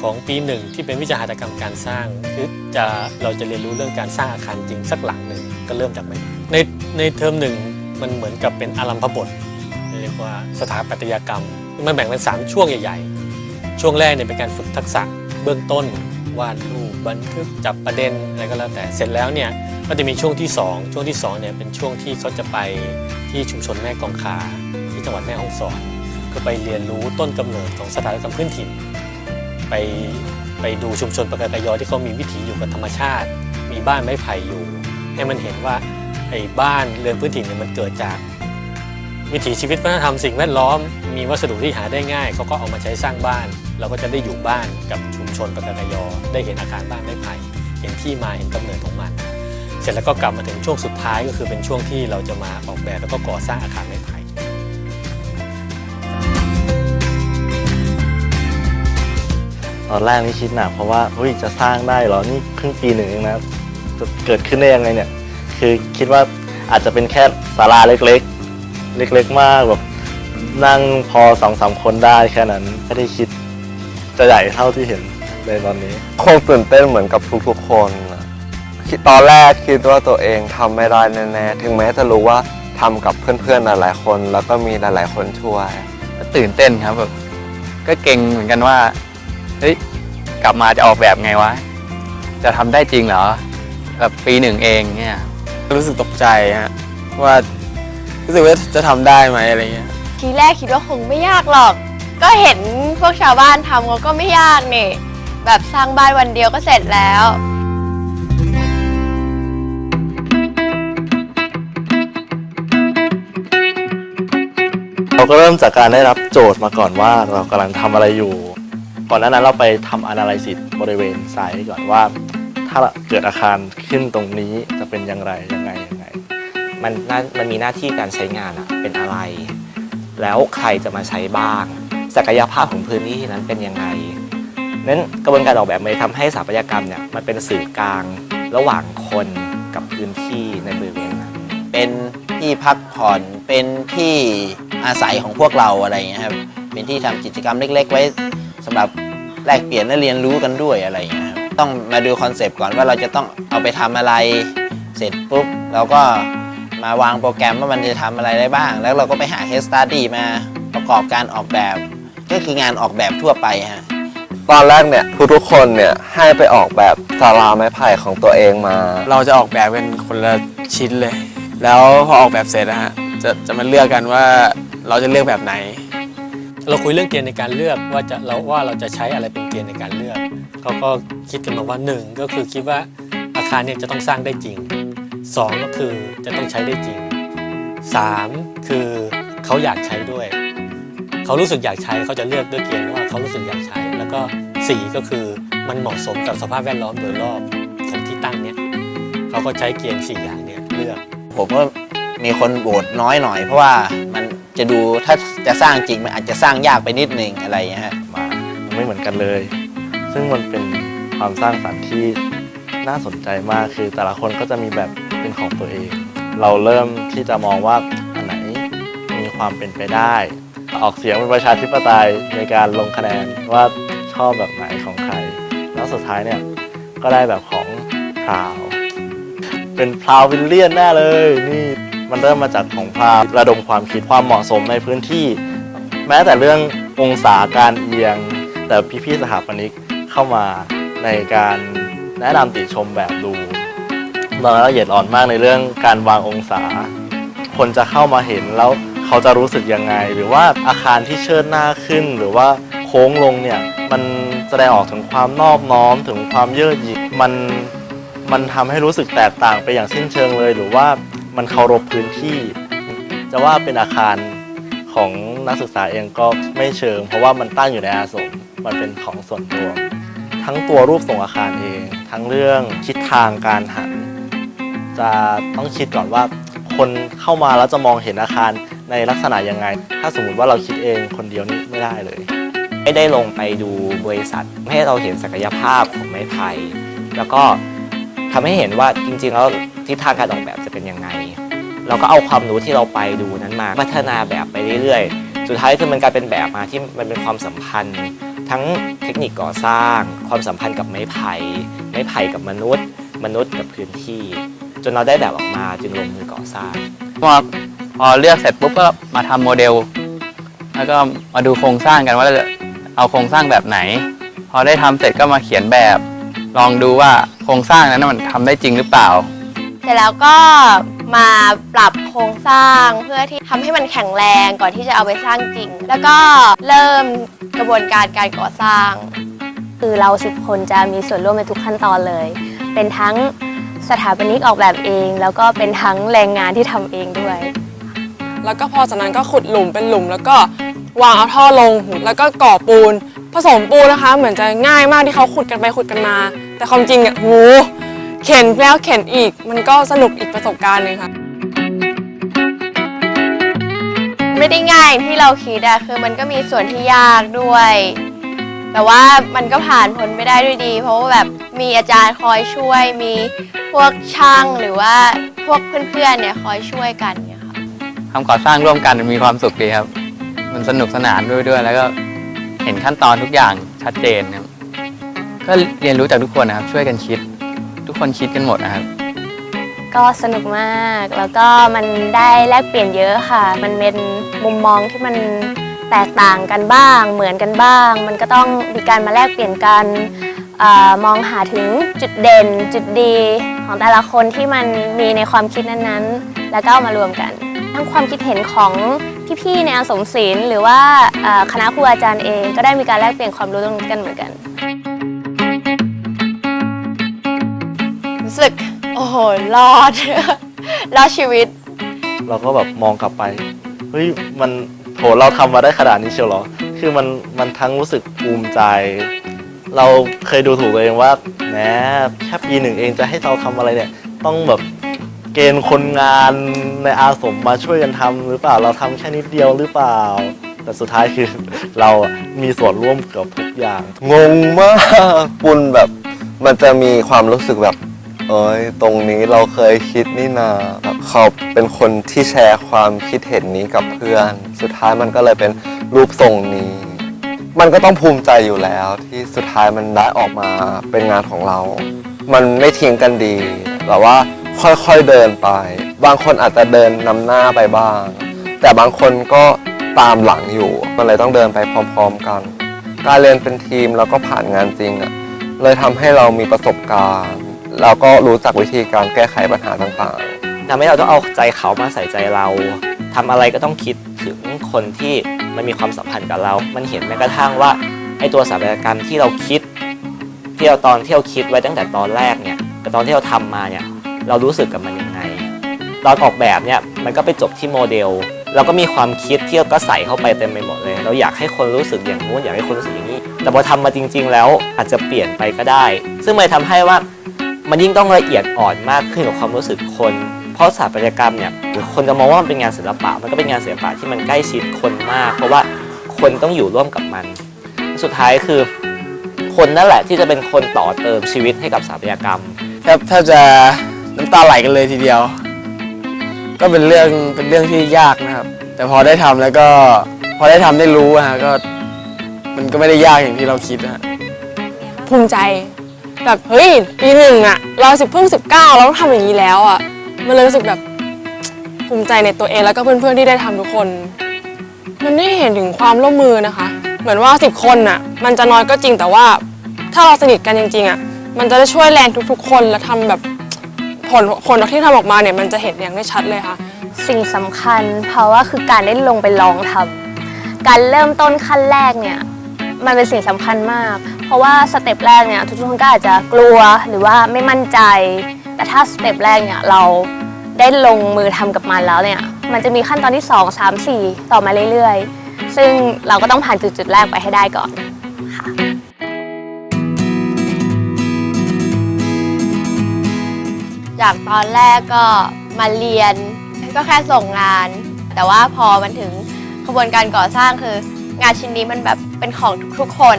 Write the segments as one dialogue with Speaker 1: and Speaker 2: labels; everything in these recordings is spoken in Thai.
Speaker 1: ของปีหนึ่งที่เป็นวิชาหัตถกรรมการสร้างคือจะเราจะเรียนรู้เรื่องการสร้างอาคารจริงสักหลังหนึ่งก็เริ่มจากไม้ในในเทอมหนึ่งมันเหมือนกับเป็นอารัมพบทเรียกว่าสถาปัตยกรรม มันแบ่งเป็นสามช่วงใหญ่ ๆ ช่วงแรกเนี่ยเป็นการฝึกทักษะเบื้องต้นวาดรูปบันทึกจับประเด็นอะไรก็แล้วแต่เสร็จแล้วเนี่ยก็จะมีช่วงที่ 2 ช่วงที่2เนี่ยเป็นช่วงที่เขาจะไปที่ชุมชนแม่กองคาที่จังหวัดแม่ฮ่องสอนก็ไปเรียนรู้ต้นกำเนิดของสถาปัตยกรรมพื้นถิ่น ไปไปดูชุมชนปากากยอที่เขามีวิถีอยู่กับธรรมชาติ มีบ้านไม้ไผ่อยู่ ให้มันเห็นว่าไอ้บ้านเรือนพื้นถิ่นเนี่ยมันเกิดจาก วิถีชีวิตวัฒนธรรมสิ่งแวดล้อม มีวัสดุที่หาได้ง่ายเขาก็เอามาใช้สร้างบ้าน เราก็จะได้อยู่บ้านกับชุมชนปากากยอ ได้เห็นอาคารบ้านไม้ไผ่เห็นที่มาเห็นกำเนิดของมัน เสร็จแล้วก็กลับมาถึงช่วงสุดท้ายก็คือเป็นช่วงที่เราจะมาออกแบบแล้วก็ก่อสร้างอาคารไม้
Speaker 2: ตอนแรกนี่คิดหนักเพราะว่าเฮ้ยจะสร้างได้เหรอนี่เพิ่งปีหนึ่งเองนะจะเกิดขึ้นได้ยังไงเนี่ย คือคิดว่าอาจจะเป็นแค่ศาลาเล็กๆ เล็กๆมากแบบนั่งพอสองสามคนได้แค่นั้นไม่ได้คิดจะใหญ่เท่าที่เห็นในตอนนี้
Speaker 3: คงตื่นเต้นเหมือนกับทุกๆคนนะคิดตอนแรกคิดว่าตัวเองทำไม่ได้แน่ๆถึงแม้จะรู้ว่าทำกับเพื่อนๆหลายๆคน แล้วก็มีหลายๆคนช่วย
Speaker 4: ตื่นเต้นครับแบบก็เก่งเหมือนกันว่า เฮ้ยกลับมาจะออกแบบไงวะ จะทำได้จริงเหรอแบบปีหนึ่งเองเนี่ย
Speaker 5: รู้สึกตกใจฮะว่ารู้สึกว่าจะทำได้ไหมอะไรเงี้ย
Speaker 6: ทีแรกคิดว่าคงไม่ยากหรอก ก็เห็นพวกชาวบ้านทำเขาก็ไม่ยากนี่ แบบสร้างบ้านวันเดียวก็เสร็จแล้ว
Speaker 2: เราก็เริ่มจากการได้รับโจทย์มาก่อนว่าเรากำลังทำอะไรอยู่ ก่อนหน้านั้นเราไปทำ analysis บริเวณไซต์ก่อนว่า ถ้าเกิดอาคารขึ้นตรงนี้จะเป็นอย่างไรยังไงยังไง
Speaker 7: มันน่ามันมีหน้าที่การใช้งานอะเป็นอะไร แล้วใครจะมาใช้บ้าง ศักยภาพของพื้นที่นั้นเป็นยังไงนั้นกระบวนการออกแบบมันทำให้สถาปัตยกรรมเนี่ยมันเป็นสื่อกลางระหว่างคนกับพื้นที่ในบริเวณนั้น
Speaker 8: เป็นที่พักผ่อนเป็นที่อาศัยของพวกเราอะไรเงี้ยครับเป็นที่ทำกิจกรรมเล็ก ๆ ไว้ สำหรับแลกเปลี่ยนและเรียนรู้กันด้วยอะไรอย่างเงี้ยครับต้องมาดูคอนเซปต์ก่อนว่าเราจะต้องเอาไปทำอะไร เสร็จปุ๊บเราก็มาวางโปรแกรมว่ามันจะทำอะไรได้บ้าง แล้วเราก็ไปหา case study มาประกอบการออกแบบ ก็คืองานออกแบบทั่วไปฮะ
Speaker 3: ตอนแรกเนี่ยทุกๆคนเนี่ยให้ไปออกแบบศาลาไม้ไผ่ของตัวเองมา
Speaker 5: เราจะออกแบบเป็นคนละชิ้นเลย แล้วพอออกแบบเสร็จนะฮะ จะจะมาเลือกกันว่าเราจะเลือกแบบไหน
Speaker 1: เราคุยเรื่องเกณฑ์ในการเลือกว่าจะเราว่าเราจะใช้อะไรเป็นเกณฑ์ในการเลือกเขาก็คิดกันมาว่าหนึ่งก็คือคิดว่าอาคารเนี่ยจะต้องสร้างได้จริงสองก็คือจะต้องใช้ได้จริงสามคือเขาอยากใช้ด้วย เขารู้สึกอยากใช้เขาจะเลือกด้วยเกณฑ์ว่าเขารู้สึกอยากใช้ แล้วก็สี่ก็คือมันเหมาะสมกับสภาพแวดล้อมโดยรอบของที่ตั้งเนี่ยเขาก็ใช้เกณฑ์สี่อย่างเนี่ยเลือก
Speaker 8: ผมก็มีคนโหวตน้อยหน่อยเพราะว่า จะดูถ้าจะสร้างจริงมันอาจจะสร้างยากไปนิดนึงอะไรอย่างเงี้ยฮะ
Speaker 2: มามันไม่เหมือนกันเลย ซึ่งมันเป็นความสร้างสรรค์ที่น่าสนใจมากคือแต่ละคนก็จะมีแบบเป็นของตัวเอง เราเริ่มที่จะมองว่าอันไหนมีความเป็นไปได้ ออกเสียงเป็นประชาธิปไตยในการลงคะแนนว่าชอบแบบไหนของใคร แล้วสุดท้ายเนี่ยก็ได้แบบของพราว เป็นพราววิลเลียนแน่เลยนี่ มันเริ่มมาจากของพาวระดมความคิดความเหมาะสมในพื้นที่ แม้แต่เรื่ององศาการเอียง แต่พี่ๆสถาปนิกเข้ามาในการแนะนำติชมแบบดูเราละเอียดอ่อนมากในเรื่องการวางองศา คนจะเข้ามาเห็นแล้วเขาจะรู้สึกยังไง หรือว่าอาคารที่เชิดหน้าขึ้น หรือว่าโค้งลงเนี่ยมันแสดงออกถึงความนอบน้อมถึงความเย่อหยิ่งมันมันทำให้รู้สึกแตกต่างไปอย่างสิ้นเชิงเลย หรือว่า มันเคารพพื้นที่ จะว่าเป็นอาคารของนักศึกษาเองก็ไม่เชิง เพราะว่ามันตั้งอยู่ในอาสมมันเป็นของส่วนรวทั้งตัวรูปทรงอาคารเอง ทั้งเรื่องทิศทางการหัน จะต้องคิดก่อนว่า คนเข้ามาแล้วจะมองเห็นอาคารในลักษณะยังไง ถ้าสมมติว่าเราคิดเองคนเดียวนี่ไม่ได้เลย
Speaker 7: ไม่ได้ลงไปดูบริษัทให้เราเห็นศักยภาพของไม้ไผ่แล้วก็ทำให้เห็นว่าจริงๆแล้ว ทิศทางการออกแบบจะเป็นยังไง เราก็เอาความรู้ที่เราไปดูนั้นมาพัฒนาแบบไปเรื่อยๆ สุดท้ายคือมันกลายเป็นแบบมาที่มันเป็นความสัมพันธ์ ทั้งเทคนิคก่อสร้าง ความสัมพันธ์กับไม้ไผ่ไม้ไผ่กับมนุษย์ มนุษย์กับพื้นที่ จนเราได้แบบออกมาจึงลงมือก่อสร้าง
Speaker 4: พอพอเลือกเสร็จปุ๊บก็มาทำโมเดล แล้วก็มาดูโครงสร้างกันว่าจะเอาโครงสร้างแบบไหน พอได้ทำเสร็จก็มาเขียนแบบ ลองดูว่าโครงสร้างนั้นมันทำได้จริงหรือเปล่า
Speaker 6: เสร็จแล้วก็มาปรับโครงสร้างเพื่อที่ทำให้มันแข็งแรงก่อนที่จะเอาไปสร้างจริง แล้วก็เริ่มกระบวนการการก่อสร้าง
Speaker 9: คือเราสิบคนจะมีส่วนร่วมในทุกขั้นตอนเลย เป็นทั้งสถาปนิกออกแบบเอง แล้วก็เป็นทั้งแรงงานที่ทำเองด้วย
Speaker 10: แล้วก็พอจากนั้นก็ขุดหลุมเป็นหลุม แล้วก็วางเอาท่อลง แล้วก็ก่อปูน ผสมปูนนะคะ เหมือนจะง่ายมากที่เขาขุดกันไปขุดกันมา แต่ความจริงอะโห เข็นแล้วเข็นอีก มันก็สนุกอีกประสบการณ์หนึงค่ะ
Speaker 6: ไม่ได้ง่ายอย่างที่เราคิดอะคือมันก็มีส่วนที่ยากด้วย แต่ว่ามันก็ผ่านพ้นไปได้ด้วยดี เพราะว่าแบบมีอาจารย์คอยช่วย มีพวกช่างหรือว่าพวกเพื่อนๆเนี่ยคอยช่วยกันเนี่ยค่ะ
Speaker 4: ทำก่อสร้างร่วมกันมีความสุขดีครับ มันสนุกสนานด้วยด้วย แล้วก็เห็นขั้นตอนทุกอย่างชัดเจนครับก็เรียนรู้จากทุกคนนะครับช่วยกันคิด ทุกคนคิดกันหมดนะครับ
Speaker 9: ก็สนุกมากแล้วก็มันได้แลกเปลี่ยนเยอะค่ะ มันเป็นมุมมองที่มันแตกต่างกันบ้าง เหมือนกันบ้าง มันก็ต้องมีการมาแลกเปลี่ยนกันอมองหาถึงจุดเด่นจุดดีของแต่ละคนที่มันมีในความคิดนั้นๆ แล้วก็ามารวมกัน ทั้งความคิดเห็นของพี่ๆในอาสมศิลป์หรือว่าคณะครูอาจารย์เอง ก็ได้มีการแลกเปลี่ยนความรู้ตรงนี้กันเหมือนกัน
Speaker 6: สึก โอ้โห รอด รอดชีวิต
Speaker 2: เราก็แบบมองกลับไป เฮ้ย มันโหเราทำมาได้ขนาดนี้เชียวเหรอ คือมันมันทั้งรู้สึกภูมิใจ เราเคยดูถูกตัวเองว่าแหมแค่ปีหนึ่งเองจะให้เราทำอะไรเนี่ย ต้องแบบเกณฑ์คนงานในอาสมมาช่วยกันทำหรือเปล่า เราทำแค่นิดเดียวหรือเปล่า แต่สุดท้ายคือ เรามีส่วนร่วมเกับทุกอย่าง
Speaker 3: งงมากปุณแบบ มันจะมีความรู้สึกแบบ เอ้ยตรงนี้เราเคยคิดนี่นาเขาเป็นคนที่แชร์ความคิดเห็นนี้กับเพื่อน สุดท้ายมันก็เลยเป็นรูปทรงนี้ มันก็ต้องภูมิใจอยู่แล้ว ที่สุดท้ายมันได้ออกมาเป็นงานของเรา มันไม่ทิ้งกันดีแบบว่าค่อยๆเดินไป บางคนอาจจะเดินนำหน้าไปบ้าง แต่บางคนก็ตามหลังอยู่ มันเลยต้องเดินไปพร้อม ๆกัน การเรียนเป็นทีมแล้วก็ผ่านงานจริงอะเลยทำให้เรามีประสบการณ์ แล้วก็รู้จักวิธีการแก้ไขปัญหาต่างๆ
Speaker 7: ทำให้เราต้องเอาใจเขามาใส่ใจเราทำอะไรก็ต้องคิดถึงคนที่มันมีความสัมพันธ์กับเรา มันเห็นแม้กระทั่งว่าไอ้ตัวสถาปัตยกรรมที่เราคิดที่เราตอนที่เราคิดไว้ตั้งแต่ตอนแรกเนี่ยกับตอนที่เราทำมาเนี่ยเรารู้สึกกับมันยังไง ตอนออกแบบเนี่ยมันก็ไปจบที่โมเดล เราก็มีความคิดที่เราก็ใส่เข้าไปเต็มไปหมดเลย เราอยากให้คนรู้สึกอย่างนู้นอยากให้คนรู้สึกอย่างนี้ แต่พอทำมาจริง ๆ แล้วอาจจะเปลี่ยนไปก็ได้ ซึ่งมันทำให้ว่า มันยิ่งต้องละเอียดอ่อนมากขึ้นกับความรู้สึกคน เพราะสถาปัตยกรรมเนี่ยหรือคนจะมองว่ามันเป็นงานศิลปะ มันก็เป็นงานศิลปะที่มันใกล้ชิดคนมาก เพราะว่าคนต้องอยู่ร่วมกับมัน สุดท้ายคือ คนนั่นแหละที่จะเป็นคนต่อเติมชีวิตให้กับสถาปัตยกรรม
Speaker 5: แทบแทบจะน้ำตาไหลกันเลยทีเดียว ก็เป็นเรื่องเป็นเรื่องที่ยากนะครับ แต่พอได้ทำแล้วก็พอได้ทำได้รู้อะฮะก็มันก็ไม่ได้ยากอย่างที่เราคิดนะฮะ
Speaker 10: ภูมิใจ แบบเฮ้ยปีหนึ่งอะเราสิบเพิ่งสิบเก้าเราต้องทำอย่างนี้แล้วอะมันเลยรู้สึกแบบภูมิใจในตัวเองแล้วก็เพื่อนๆที่ได้ทำทุกคน มันได้เห็นถึงความร่วมมือนะคะ เหมือนว่าสิบคนน่ะมันจะน้อยก็จริงแต่ว่า ถ้าเราสนิทกันจริงๆอะมันจะได้ช่วยแรงทุกๆ คนและทำแบบผลผลที่ทำออกมาเนี่ยมันจะเห็นอย่างได้ชัดเลยค่ะ
Speaker 9: สิ่งสำคัญ เพราะว่าคือการได้ลงไปลองทำการเริ่มต้นขั้นแรกเนี่ยมันเป็นสิ่งสำคัญมาก เพราะว่าสเต็ปแรกเนี่ยทุกคนก็อาจจะกลัวหรือว่าไม่มั่นใจ แต่ถ้าสเต็ปแรกเนี่ยเราได้ลงมือทำกับมันแล้วเนี่ยมันจะมีขั้นตอนที่ 2 3 4 ต่อมาเรื่อยๆ ซึ่งเราก็ต้องผ่านจุดจุดๆแรกไปให้ได้ก่อนค่ะ
Speaker 6: จากตอนแรกก็มาเรียนก็แค่ส่งงาน แต่ว่าพอมันถึงขบวนการก่อสร้างคือ งานชิ้นนี้มันแบบเป็นของทุกๆคน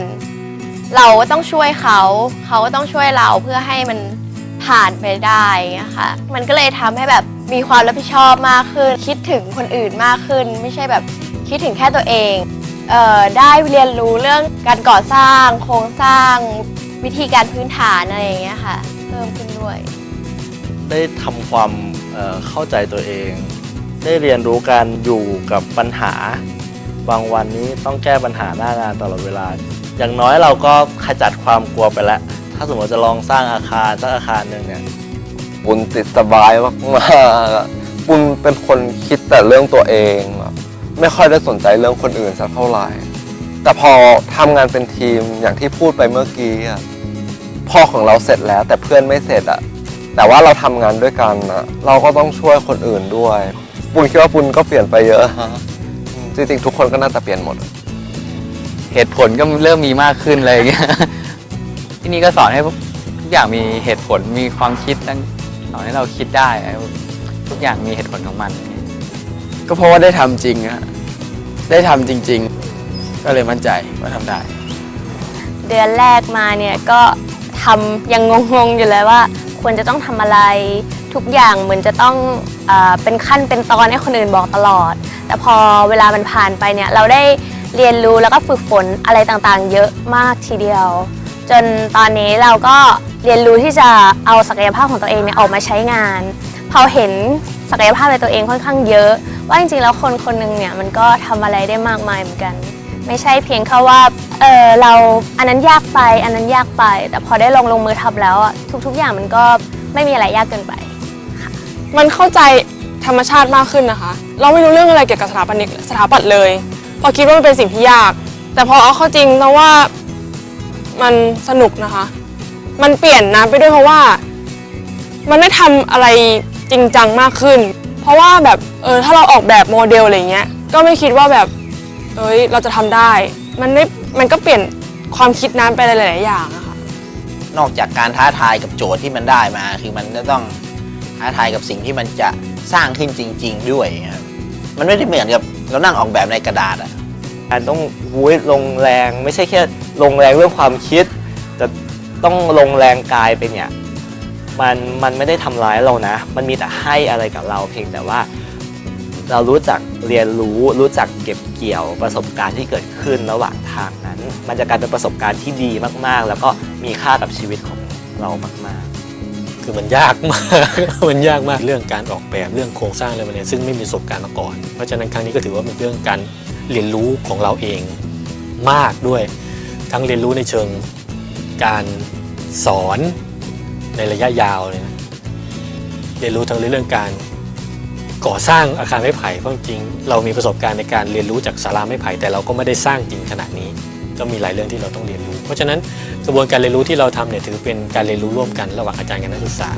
Speaker 6: เราก็ต้องช่วยเขา เขาก็ต้องช่วยเราเพื่อให้มันผ่านไปได้นะคะมันก็เลยทำให้แบบมีความรับผิดชอบมากขึ้น คิดถึงคนอื่นมากขึ้น ไม่ใช่แบบคิดถึงแค่ตัวเองเออได้เรียนรู้เรื่องการก่อสร้าง โครงสร้างวิธีการพื้นฐานอะไรอย่างเงี้ยค่ะเพิ่มขึ้นด้วย
Speaker 2: ได้ทำความเเข้าใจตัวเอง ได้เรียนรู้การอยู่กับปัญหา บางวันนี้ต้องแก้ปัญหาหน้างานตลอดเวลา อย่างน้อยเราก็ขจัดความกลัวไปแล้ว ถ้าสมมติจะลองสร้างอาคารสักอาคารหนึ่งเนี่ย
Speaker 3: ปุณติดสบายมากๆปุณเป็นคนคิดแต่เรื่องตัวเองแบบไม่ค่อยได้สนใจเรื่องคนอื่นสักเท่าไหร่ แต่พอทำงานเป็นทีมอย่างที่พูดไปเมื่อกี้อะพ่อของเราเสร็จแล้วแต่เพื่อนไม่เสร็จอะแต่ว่าเราทำงานด้วยกันอะเราก็ต้องช่วยคนอื่นด้วย ปุณคิดว่าปุณก็เปลี่ยนไปเยอะฮะจริงๆทุกคนก็น่าจะเปลี่ยนหมด
Speaker 4: เหตุผลก็เริ่มมีมากขึ้นเลยอย่างเงี้ยที่นี่ก็สอนให้ทุกอย่างมีเหตุผลมีความคิดตั้งสอนให้เราคิดได้ ทุกอย่างมีเหตุผลของมัน
Speaker 5: ก็เพราะว่าได้ทำจริงอะได้ทำจริง ๆ ก็เลยมั่นใจว่าทำได้
Speaker 9: เดือนแรกมาเนี่ยก็ทำยังงงๆอยู่เลยว่า ควรจะต้องทำอะไรทุกอย่างเหมือนจะต้องเออเป็นขั้นเป็นตอนให้คนอื่นบอกตลอด แต่พอเวลามันผ่านไปเนี่ยเราได้ เรียนรู้แล้วก็ฝึกฝนอะไรต่างๆ เยอะมากทีเดียว จนตอนนี้เราก็เรียนรู้ที่จะเอาศักยภาพของตัวเองเนี่ยออกมาใช้งาน พอเห็นศักยภาพในตัวเองค่อนข้างเยอะ ว่าจริงๆแล้วคนคนหนึ่งเนี่ยมันก็ทำอะไรได้มากมายเหมือนกัน ไม่ใช่เพียงแค่ว่าเออเราอันนั้นยากไปอันนั้นยากไป แต่พอได้ลงลงมือทำแล้วทุกๆอย่างมันก็ไม่มีอะไรยากเกินไป
Speaker 10: มันเข้าใจธรรมชาติมากขึ้นนะคะ เราไม่รู้เรื่องอะไรเกี่ยวกับสถาปนิกสถาปัตย์เลย พอคิดว่ามันเป็นสิ่งที่ยาก แต่พอเอาเข้าจริงเพราะว่ามันสนุกนะคะ มันเปลี่ยนน้ำไปด้วยเพราะว่า มันได้ทำอะไรจริงจังมากขึ้น เพราะว่าแบบเออถ้าเราออกแบบโมเดลอะไรเงี้ยก็ไม่คิดว่าแบบเอ้ยเราจะทำได้ มันได้มันก็เปลี่ยนความคิดน้ำไปหลายๆอย่างอะค่ะ
Speaker 8: นอกจากการท้าทายกับโจทย์ที่มันได้มา คือมันจะต้องท้าทายกับสิ่งที่มันจะสร้างขึ้นจริง ๆ ด้วยครับมันไม่ได้เหมือนกับ เรานั่งออกแบบในกระดาษอะ
Speaker 7: การต้องวุ้ยลงแรงไม่ใช่แค่ลงแรงเรื่องความคิด แต่ต้องลงแรงกายไปเนี่ยมันมันไม่ได้ทำร้ายเรานะ มันมีแต่ให้อะไรกับเราเพียงแต่ว่า เรารู้จักเรียนรู้รู้จักเก็บเกี่ยวประสบการณ์ที่เกิดขึ้นระหว่างทางนั้น มันจะกลายเป็นประสบการณ์ที่ดีมากๆ แล้วก็มีค่ากับชีวิตของเรามากๆ
Speaker 1: คือมันยากมาก มันยากมากเรื่องการออกแบบเรื่องโครงสร้างอะไรมาเนี่ยซึ่งไม่มีประสบการณ์มาก่อน เพราะฉะนั้นครั้งนี้ก็ถือว่าเป็นเรื่องการเรียนรู้ของเราเองมากด้วย ทั้งเรียนรู้ในเชิงการสอนในระยะยาวเลยนะเรียนรู้ทั้งเรื่องการก่อสร้างอาคารไม้ไผ่เพราะจริงเรามีประสบการณ์ในการเรียนรู้จากศาลาไม้ไผ่แต่เราก็ไม่ได้สร้างจริงขนาดนี้ ก็มีหลายเรื่องที่เราต้องเรียนรู้ เพราะฉะนั้นกระบวนการเรียนรู้ที่เราทำเนี่ยถือเป็นการเรียนรู้ร่วมกันระหว่างอาจารย์กับนักศึกษา